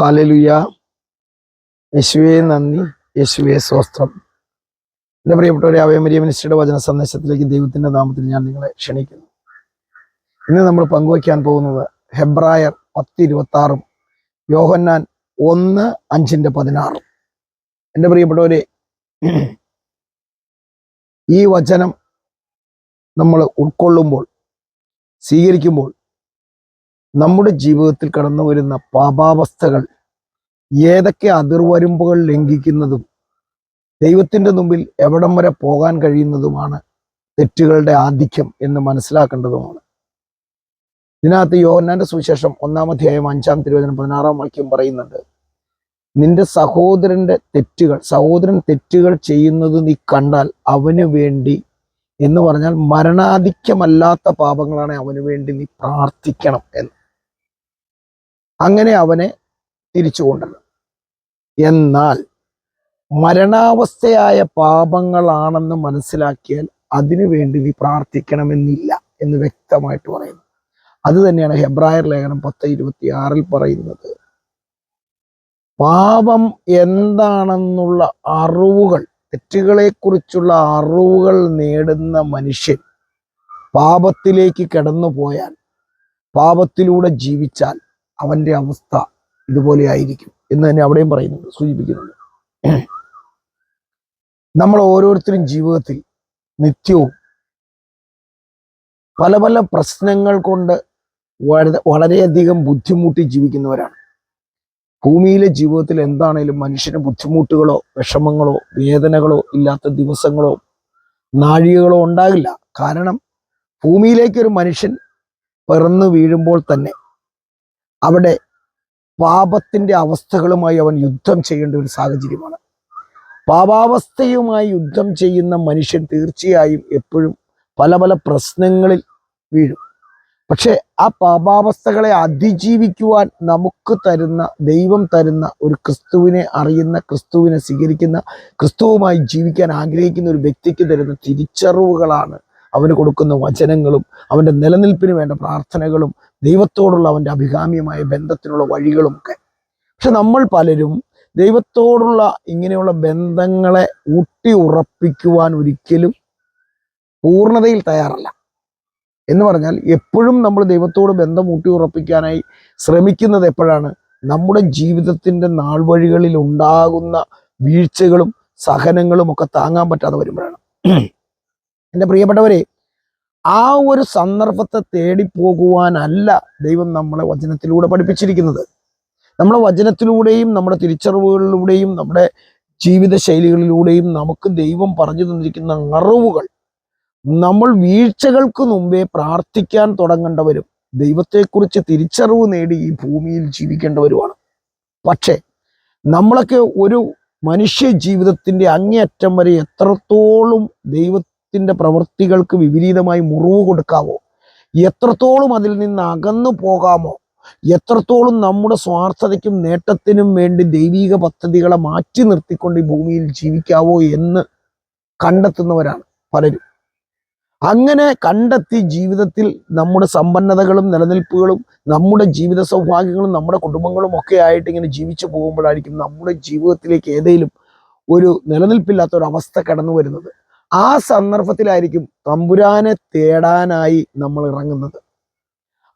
ഹാലലുയ. യേശുവേ നന്ദി. യേശുവേ സ്വസ്ത്രം എന്റെ പ്രിയപ്പെട്ടവരെ അവയമരിയ മിനിസ്റ്ററുടെ വചന സന്ദേശത്തിലേക്ക് ദൈവത്തിന്റെ നാമത്തിൽ ഞാൻ നിങ്ങളെ ക്ഷണിക്കുന്നു. ഇന്ന് നമ്മൾ പങ്കുവയ്ക്കാൻ പോകുന്നത് ഹെബ്രായർ പത്ത് ഇരുപത്തി ആറും യോഹന്നാൻ ഒന്ന് അഞ്ചിന്റെ പതിനാറും. എന്റെ പ്രിയപ്പെട്ടവരെ ഈ വചനം നമ്മൾ ഉൾക്കൊള്ളുമ്പോൾ സ്വീകരിക്കുമ്പോൾ നമ്മുടെ ജീവിതത്തിൽ കടന്നു വരുന്ന പാപാവസ്ഥകൾ ഏതൊക്കെ അതിർവരമ്പുകൾ ലംഘിക്കുന്നതും ദൈവത്തിന്റെ മുമ്പിൽ എവിടം വരെ പോകാൻ കഴിയുന്നതുമാണ് തെറ്റുകളുടെ ആധിക്യം എന്ന് മനസ്സിലാക്കേണ്ടതുമാണ്. ഇതിനകത്ത് യോഹന്നാന്റെ സുവിശേഷം ഒന്നാം അധ്യായം അഞ്ചാം തിരുവചനം പതിനാറാം വാക്യം പറയുന്നുണ്ട് നിന്റെ സഹോദരന്റെ തെറ്റുകൾ സഹോദരൻ തെറ്റുകൾ ചെയ്യുന്നത് നീ കണ്ടാൽ അവന് വേണ്ടി എന്ന് പറഞ്ഞാൽ മരണാധിക്യമല്ലാത്ത പാപങ്ങളാണ് അവന് വേണ്ടി നീ പ്രാർത്ഥിക്കണം എന്ന്. അങ്ങനെ അവനെ തിരിച്ചു കൊണ്ടല്ലോ എന്നാൽ മരണാവസ്ഥയായ പാപങ്ങളാണെന്ന് മനസ്സിലാക്കിയാൽ അതിനു വേണ്ടി നീ പ്രാർത്ഥിക്കണമെന്നില്ല എന്ന് വ്യക്തമായിട്ട് പറയുന്നു. അത് തന്നെയാണ് ഹെബ്രായർ ലേഖനം പത്ത് ഇരുപത്തി ആറിൽ പറയുന്നത്. പാപം എന്താണെന്നുള്ള അറിവുകൾ തെറ്റുകളെക്കുറിച്ചുള്ള അറിവുകൾ നേടുന്ന മനുഷ്യൻ പാപത്തിലേക്ക് കടന്നു പോയാൽ പാപത്തിലൂടെ ജീവിച്ചാൽ അവന്റെ അവസ്ഥ ഇതുപോലെ ആയിരിക്കും എന്ന് തന്നെ അവിടെയും പറയുന്നുണ്ട് സൂചിപ്പിക്കുന്നുണ്ട്. നമ്മൾ ഓരോരുത്തരും ജീവിതത്തിൽ നിത്യവും പല പല പ്രശ്നങ്ങൾ കൊണ്ട് വളരെ വളരെയധികം ബുദ്ധിമുട്ടി ജീവിക്കുന്നവരാണ്. ഭൂമിയിലെ ജീവിതത്തിൽ എന്താണേലും മനുഷ്യന് ബുദ്ധിമുട്ടുകളോ വിഷമങ്ങളോ വേദനകളോ ഇല്ലാത്ത ദിവസങ്ങളോ നാഴികകളോ ഉണ്ടാകില്ല. കാരണം ഭൂമിയിലേക്ക് ഒരു മനുഷ്യൻ പിറന്നു വീഴുമ്പോൾ തന്നെ അവിടെ പാപത്തിന്റെ അവസ്ഥകളുമായി അവൻ യുദ്ധം ചെയ്യേണ്ട ഒരു സാഹചര്യമാണ്. പാപാവസ്ഥയുമായി യുദ്ധം ചെയ്യുന്ന മനുഷ്യൻ തീർച്ചയായും എപ്പോഴും പല പല പ്രശ്നങ്ങളിൽ വീഴും. പക്ഷേ ആ പാപാവസ്ഥകളെ അതിജീവിക്കുവാൻ നമുക്ക് തരുന്ന ദൈവം തരുന്ന ഒരു ക്രിസ്തുവിനെ അറിയുന്ന ക്രിസ്തുവിനെ സ്വീകരിക്കുന്ന ക്രിസ്തുവുമായി ജീവിക്കാൻ ആഗ്രഹിക്കുന്ന ഒരു വ്യക്തിക്ക് തരുന്ന തിരിച്ചറിവുകളാണ് അവന് കൊടുക്കുന്ന വചനങ്ങളും അവന്റെ നിലനിൽപ്പിന് വേണ്ട പ്രാർത്ഥനകളും ദൈവത്തോടുള്ള അവന്റെ അഭികാമ്യമായ ബന്ധത്തിനുള്ള വഴികളും ഒക്കെ. പക്ഷെ നമ്മൾ പലരും ദൈവത്തോടുള്ള ഇങ്ങനെയുള്ള ബന്ധങ്ങളെ ഊട്ടി ഉറപ്പിക്കുവാൻ ഒരിക്കലും പൂർണതയിൽ തയ്യാറല്ല. എന്ന് പറഞ്ഞാൽ എപ്പോഴും നമ്മൾ ദൈവത്തോട് ബന്ധം ഊട്ടി ഉറപ്പിക്കാനായി ശ്രമിക്കുന്നത് എപ്പോഴാണ്? നമ്മുടെ ജീവിതത്തിന്റെ നാൾ വഴികളിൽ ഉണ്ടാകുന്ന വീഴ്ചകളും സഹനങ്ങളും ഒക്കെ താങ്ങാൻ പറ്റാതെ വരുമ്പോഴാണ്. എന്റെ പ്രിയപ്പെട്ടവരെ ആ ഒരു സന്ദർഭത്തെ തേടിപ്പോകുവാനല്ല ദൈവം നമ്മളെ വചനത്തിലൂടെ പഠിപ്പിച്ചിരിക്കുന്നത്. നമ്മളെ വചനത്തിലൂടെയും നമ്മുടെ തിരിച്ചറിവുകളിലൂടെയും നമ്മുടെ ജീവിത ശൈലികളിലൂടെയും നമുക്ക് ദൈവം പറഞ്ഞു തന്നിരിക്കുന്ന അറിവുകൾ നമ്മൾ വീഴ്ചകൾക്ക് മുമ്പേ പ്രാർത്ഥിക്കാൻ തുടങ്ങേണ്ടവരും ദൈവത്തെക്കുറിച്ച് തിരിച്ചറിവ് നേടി ഈ ഭൂമിയിൽ ജീവിക്കേണ്ടവരുമാണ്. പക്ഷേ നമ്മളൊക്കെ ഒരു മനുഷ്യ ജീവിതത്തിന്റെ അങ്ങേയറ്റം വരെ എത്രത്തോളം ദൈവത്തിന്റെ പ്രവൃത്തികൾക്ക് വിപരീതമായി മുറിവ് കൊടുക്കാമോ എത്രത്തോളം അതിൽ നിന്ന് അകന്നു പോകാമോ? എത്രത്തോളം നമ്മുടെ സ്വാർത്ഥതയ്ക്കും നേട്ടത്തിനും വേണ്ടി ദൈവീക പദ്ധതികളെ മാറ്റി നിർത്തിക്കൊണ്ട് ഈ ഭൂമിയിൽ ജീവിക്കാവോ എന്ന് കണ്ടെത്തുന്നവരാണ് പലരും. അങ്ങനെ കണ്ടെത്തി ജീവിതത്തിൽ നമ്മുടെ സമ്പന്നതകളും നിലനിൽപ്പുകളും നമ്മുടെ ജീവിത സൗഭാഗ്യങ്ങളും നമ്മുടെ കുടുംബങ്ങളും ഒക്കെ ആയിട്ട് ഇങ്ങനെ ജീവിച്ചു പോകുമ്പോഴായിരിക്കും നമ്മുടെ ജീവിതത്തിലേക്ക് ഏതെങ്കിലും ഒരു നിലനിൽപ്പില്ലാത്ത ഒരു അവസ്ഥ കടന്നു വരുന്നത് ആ സന്ദർഭത്തിലായിരിക്കും തമ്പുരാനെ തേടാനായി നമ്മൾ ഇറങ്ങുന്നത്.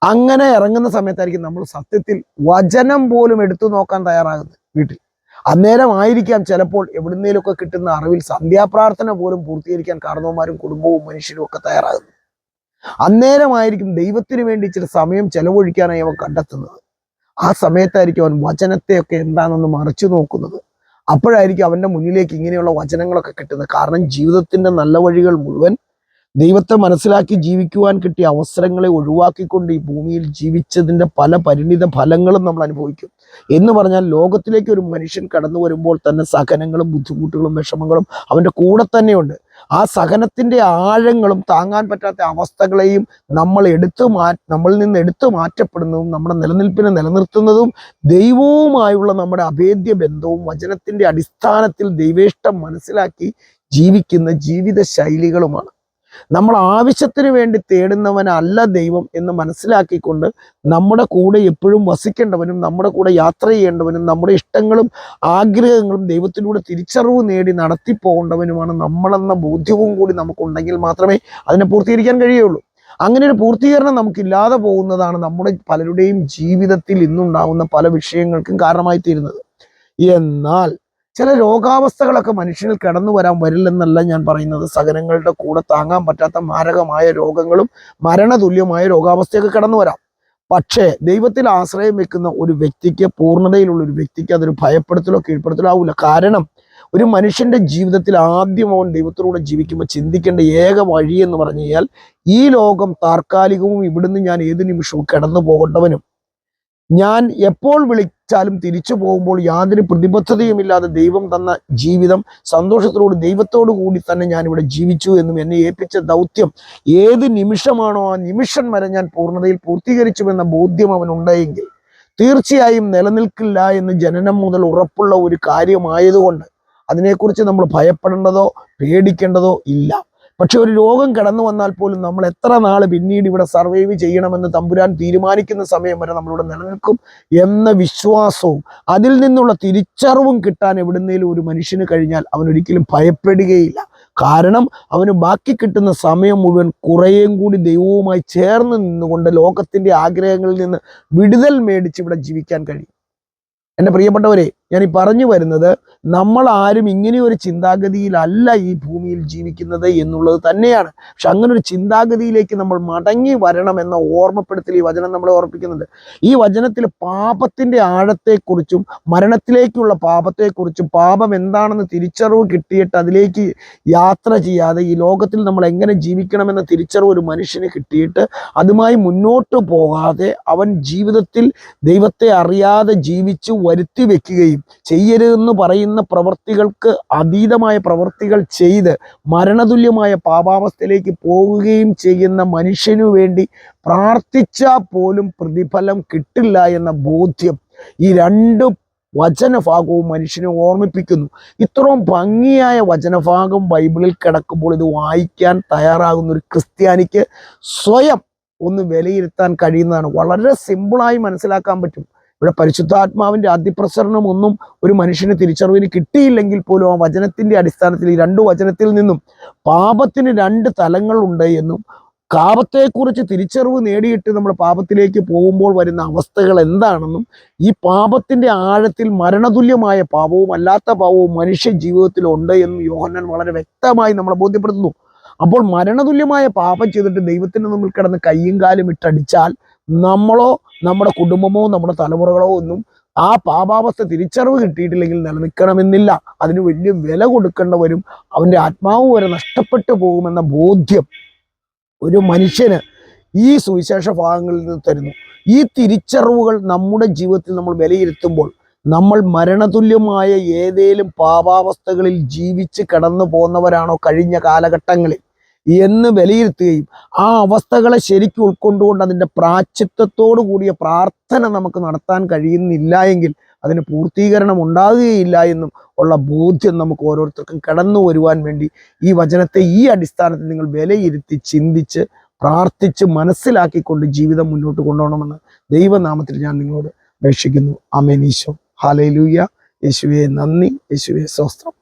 അങ്ങനെ ഇറങ്ങുന്ന സമയത്തായിരിക്കും നമ്മൾ സത്യത്തിൽ വചനം പോലും എടുത്തു നോക്കാൻ തയ്യാറാകുന്നത് വീട്ടിൽ. അന്നേരം ആയിരിക്കാം ചിലപ്പോൾ എവിടുന്നേലൊക്കെ കിട്ടുന്ന അറിവിൽ സന്ധ്യാപ്രാർത്ഥന പോലും പൂർത്തീകരിക്കാൻ കാരണവന്മാരും കുടുംബവും മനുഷ്യരും ഒക്കെ തയ്യാറാകുന്നത്. അന്നേരമായിരിക്കും ദൈവത്തിന് വേണ്ടി ചില സമയം ചെലവഴിക്കാനായി അവൻ കണ്ടെത്തുന്നത്. ആ സമയത്തായിരിക്കും അവൻ വചനത്തെയൊക്കെ എന്താണെന്ന് മറിച്ചു നോക്കുന്നത്. അപ്പോഴായിരിക്കും അവന്റെ മുന്നിലേക്ക് ഇങ്ങനെയുള്ള വചനങ്ങളൊക്കെ കിട്ടുന്നത്. കാരണം ജീവിതത്തിന്റെ നല്ല വഴികൾ മുഴുവൻ ദൈവത്തെ മനസ്സിലാക്കി ജീവിക്കുവാൻ കിട്ടിയ അവസരങ്ങളെ ഒഴിവാക്കിക്കൊണ്ട് ഈ ഭൂമിയിൽ ജീവിച്ചതിന്റെ പല പരിണിത ഫലങ്ങളും നമ്മൾ അനുഭവിക്കും. എന്ന് പറഞ്ഞാൽ ലോകത്തിലേക്ക് ഒരു മനുഷ്യൻ കടന്നു വരുമ്പോൾ തന്നെ സഹനങ്ങളും ബുദ്ധിമുട്ടുകളും വിഷമങ്ങളും അവന്റെ കൂടെ തന്നെയുണ്ട്. ആ സഹനത്തിന്റെ ആഴങ്ങളും താങ്ങാൻ പറ്റാത്ത അവസ്ഥകളെയും നമ്മൾ എടുത്തു മാ നമ്മളിൽ നിന്ന് എടുത്തു മാറ്റപ്പെടുന്നതും നമ്മുടെ നിലനിൽപ്പിനെ നിലനിർത്തുന്നതും ദൈവവുമായുള്ള നമ്മുടെ അഭേദ്യ ബന്ധവും വചനത്തിന്റെ അടിസ്ഥാനത്തിൽ ദൈവേഷ്ടം മനസ്സിലാക്കി ജീവിക്കുന്ന ജീവിത ശൈലികളുമാണ് നമ്മൾ ആവശ്യത്തിന് വേണ്ടി തേടുന്നവനല്ല ദൈവം എന്ന് മനസ്സിലാക്കിക്കൊണ്ട് നമ്മുടെ കൂടെ എപ്പോഴും വസിക്കേണ്ടവനും നമ്മുടെ കൂടെ യാത്ര ചെയ്യേണ്ടവനും നമ്മുടെ ഇഷ്ടങ്ങളും ആഗ്രഹങ്ങളും ദൈവത്തിലൂടെ തിരിച്ചറിവ് നേടി നടത്തി നടത്തിപ്പോകേണ്ടവനുമാണ് നമ്മളെന്ന ബോധ്യവും കൂടി നമുക്കുണ്ടെങ്കിൽ മാത്രമേ അതിനെ പൂർത്തീകരിക്കാൻ കഴിയുള്ളൂ. അങ്ങനെ ഒരു പൂർത്തീകരണം നമുക്കില്ലാതെ പോകുന്നതാണ് നമ്മുടെ പലരുടെയും ജീവിതത്തിൽ ഇന്നുണ്ടാകുന്ന പല വിഷയങ്ങൾക്കും കാരണമായി തീരുന്നത് എന്നാൽ ചില രോഗാവസ്ഥകളൊക്കെ മനുഷ്യനിൽ കടന്നു വരാൻ വരില്ലെന്നല്ല ഞാൻ പറയുന്നത്. സഹനങ്ങളുടെ കൂടെ താങ്ങാൻ പറ്റാത്ത മാരകമായ രോഗങ്ങളും മരണതുല്യമായ രോഗാവസ്ഥയൊക്കെ കടന്നു വരാം. പക്ഷേ ദൈവത്തിൽ ആശ്രയം വെക്കുന്ന ഒരു വ്യക്തിക്ക് പൂർണതയിലുള്ള ഒരു വ്യക്തിക്ക് അതൊരു ഭയപ്പെടുത്തലോ കീഴ്പ്പെടുത്തലോ ആവില്ല കാരണം ഒരു മനുഷ്യന്റെ ജീവിതത്തിൽ ആദ്യം അവൻ ദൈവത്തിലൂടെ ജീവിക്കുമ്പോൾ ചിന്തിക്കേണ്ട ഏക വഴി എന്ന് പറഞ്ഞു കഴിഞ്ഞാൽ ഈ ലോകം താൽക്കാലികവും ഇവിടുന്ന് ഞാൻ ഏത് നിമിഷവും കടന്നു പോകേണ്ടവനും ഞാൻ എപ്പോൾ വിളിച്ചാലും തിരിച്ചു പോകുമ്പോൾ യാതൊരു പ്രതിബദ്ധതയുമില്ലാതെ ദൈവം തന്ന ജീവിതം സന്തോഷത്തോട് ദൈവത്തോടു കൂടി തന്നെ ഞാൻ ഇവിടെ ജീവിച്ചു എന്നും എന്നെ ഏൽപ്പിച്ച ദൗത്യം ഏത് നിമിഷമാണോ ആ നിമിഷം വരെ ഞാൻ പൂർണതയിൽ പൂർത്തീകരിച്ചുവെന്ന ബോധ്യം അവനുണ്ടെങ്കിൽ തീർച്ചയായും നിലനിൽക്കില്ല എന്ന് ജനനം മുതൽ ഉറപ്പുള്ള ഒരു കാര്യമായതുകൊണ്ട് അതിനെക്കുറിച്ച് നമ്മൾ ഭയപ്പെടേണ്ടതോ പേടിക്കേണ്ടതോ ഇല്ല. പക്ഷെ ഒരു രോഗം കടന്നു വന്നാൽ പോലും നമ്മൾ എത്ര നാൾ പിന്നീട് ഇവിടെ സർവൈവ് ചെയ്യണമെന്ന് തമ്പുരാൻ തീരുമാനിക്കുന്ന സമയം വരെ നമ്മളിവിടെ നിലനിൽക്കും എന്ന വിശ്വാസവും അതിൽ നിന്നുള്ള തിരിച്ചറിവും കിട്ടാൻ എവിടുന്നേലും ഒരു മനുഷ്യന് കഴിഞ്ഞാൽ അവൻ ഒരിക്കലും ഭയപ്പെടുകയില്ല. കാരണം അവന് ബാക്കി കിട്ടുന്ന സമയം മുഴുവൻ കുറേയും കൂടി ദൈവവുമായി ചേർന്ന് നിന്നുകൊണ്ട് ലോകത്തിന്റെ ആഗ്രഹങ്ങളിൽ നിന്ന് വിടുതൽ മേടിച്ച് ഇവിടെ ജീവിക്കാൻ കഴിയും. എന്റെ പ്രിയപ്പെട്ടവരെ ഞാൻ ഈ പറഞ്ഞു വരുന്നത് നമ്മൾ ആരും ഇങ്ങനെ ഒരു ചിന്താഗതിയിലല്ല ഈ ഭൂമിയിൽ ജീവിക്കുന്നത് എന്നുള്ളത് തന്നെയാണ്. പക്ഷെ അങ്ങനെ ഒരു ചിന്താഗതിയിലേക്ക് നമ്മൾ മടങ്ങി വരണം എന്ന ഓർമ്മപ്പെടുത്തൽ ഈ വചനം നമ്മളെ ഓർപ്പിക്കുന്നുണ്ട്. ഈ വചനത്തിൽ പാപത്തിന്റെ ആഴത്തെക്കുറിച്ചും മരണത്തിലേക്കുള്ള പാപത്തെക്കുറിച്ചും പാപം എന്താണെന്ന് തിരിച്ചറിവ് കിട്ടിയിട്ട് അതിലേക്ക് യാത്ര ചെയ്യാതെ ഈ ലോകത്തിൽ നമ്മൾ എങ്ങനെ ജീവിക്കണമെന്ന തിരിച്ചറിവ് ഒരു മനുഷ്യന് കിട്ടിയിട്ട് അതുമായി മുന്നോട്ട് പോകാതെ അവൻ ജീവിതത്തിൽ ദൈവത്തെ അറിയാതെ ജീവിച്ചു വരുത്തി വെക്കുകയും ചെയ്യരുതെന്ന് പറയുന്ന പ്രവൃത്തികൾക്ക് അതീതമായ പ്രവൃത്തികൾ ചെയ്ത് മരണതുല്യമായ പാപാവസ്ഥയിലേക്ക് പോവുകയും ചെയ്യുന്ന മനുഷ്യനു വേണ്ടി പ്രാർത്ഥിച്ചാൽ പോലും പ്രതിഫലം കിട്ടില്ല എന്ന ബോധ്യം ഈ രണ്ട് വചനഭാഗവും മനുഷ്യനെ ഓർമ്മിപ്പിക്കുന്നു. ഇത്രയും ഭംഗിയായ വചനഭാഗം ബൈബിളിൽ കിടക്കുമ്പോൾ ഇത് വായിക്കാൻ തയ്യാറാകുന്ന ഒരു ക്രിസ്ത്യാനിക്ക് സ്വയം ഒന്ന് വിലയിരുത്താൻ കഴിയുന്നതാണ്. വളരെ സിമ്പിളായി മനസ്സിലാക്കാൻ പറ്റും. ഇവിടെ പരിശുദ്ധാത്മാവിന്റെ അതിപ്രസരണം ഒന്നും ഒരു മനുഷ്യന് തിരിച്ചറിവിന് കിട്ടിയില്ലെങ്കിൽ പോലും ആ വചനത്തിന്റെ അടിസ്ഥാനത്തിൽ ഈ രണ്ടു വചനത്തിൽ നിന്നും പാപത്തിന് രണ്ട് തലങ്ങളുണ്ട് എന്നും പാപത്തെക്കുറിച്ച് തിരിച്ചറിവ് നേടിയിട്ട് നമ്മൾ പാപത്തിലേക്ക് പോകുമ്പോൾ വരുന്ന അവസ്ഥകൾ എന്താണെന്നും ഈ പാപത്തിന്റെ ആഴത്തിൽ മരണതുല്യമായ പാപവും അല്ലാത്ത പാപവും മനുഷ്യ ജീവിതത്തിൽ ഉണ്ട് എന്നും യോഹന്നാൻ വളരെ വ്യക്തമായി നമ്മളെ ബോധ്യപ്പെടുത്തുന്നു. അപ്പോൾ മരണതുല്യമായ പാപം ചെയ്തിട്ട് ദൈവത്തിന് നമ്മൾ കിടന്ന് കയ്യും കാലും ഇട്ടടിച്ചാൽ നമ്മളോ നമ്മുടെ കുടുംബമോ നമ്മുടെ തലമുറകളോ ഒന്നും ആ പാപാവസ്ഥ തിരിച്ചറിവ് കിട്ടിയിട്ടില്ലെങ്കിൽ നിലനിൽക്കണമെന്നില്ല. അതിന് വലിയ വില കൊടുക്കേണ്ട വരും അവന്റെ ആത്മാവ് വരെ നഷ്ടപ്പെട്ടു പോകുമെന്ന ബോധ്യം ഒരു മനുഷ്യന് ഈ സുവിശേഷ ഭാഗങ്ങളിൽ നിന്ന് തരുന്നു. ഈ തിരിച്ചറിവുകൾ നമ്മുടെ ജീവിതത്തിൽ നമ്മൾ വിലയിരുത്തുമ്പോൾ നമ്മൾ മരണതുല്യമായ ഏതേലും പാപാവസ്ഥകളിൽ ജീവിച്ച് കടന്നു പോകുന്നവരാണോ കഴിഞ്ഞ കാലഘട്ടങ്ങളിൽ. എന്ന് വിലയിരുത്തുകയും ആ അവസ്ഥകളെ ശരിക്കും ഉൾക്കൊണ്ടുകൊണ്ട് അതിന്റെ പ്രാച്ചിത്വത്തോടു കൂടിയ പ്രാർത്ഥന നമുക്ക് നടത്താൻ കഴിയുന്നില്ല എങ്കിൽ അതിന് പൂർത്തീകരണം ഉണ്ടാകുകയില്ല എന്നും ഉള്ള ബോധ്യം നമുക്ക് ഓരോരുത്തർക്കും കടന്നു വരുവാൻ വേണ്ടി ഈ വചനത്തെ ഈ അടിസ്ഥാനത്തിൽ നിങ്ങൾ വിലയിരുത്തി ചിന്തിച്ച് പ്രാർത്ഥിച്ച് മനസ്സിലാക്കിക്കൊണ്ട് ജീവിതം മുന്നോട്ട് കൊണ്ടുപോകണമെന്ന് ദൈവനാമത്തിൽ ഞാൻ നിങ്ങളോട് അപേക്ഷിക്കുന്നു. അമേനീശോ ഹാലയിലൂയ യേശുവെ നന്ദി. യേശുവെ സ്വസ്ത്രം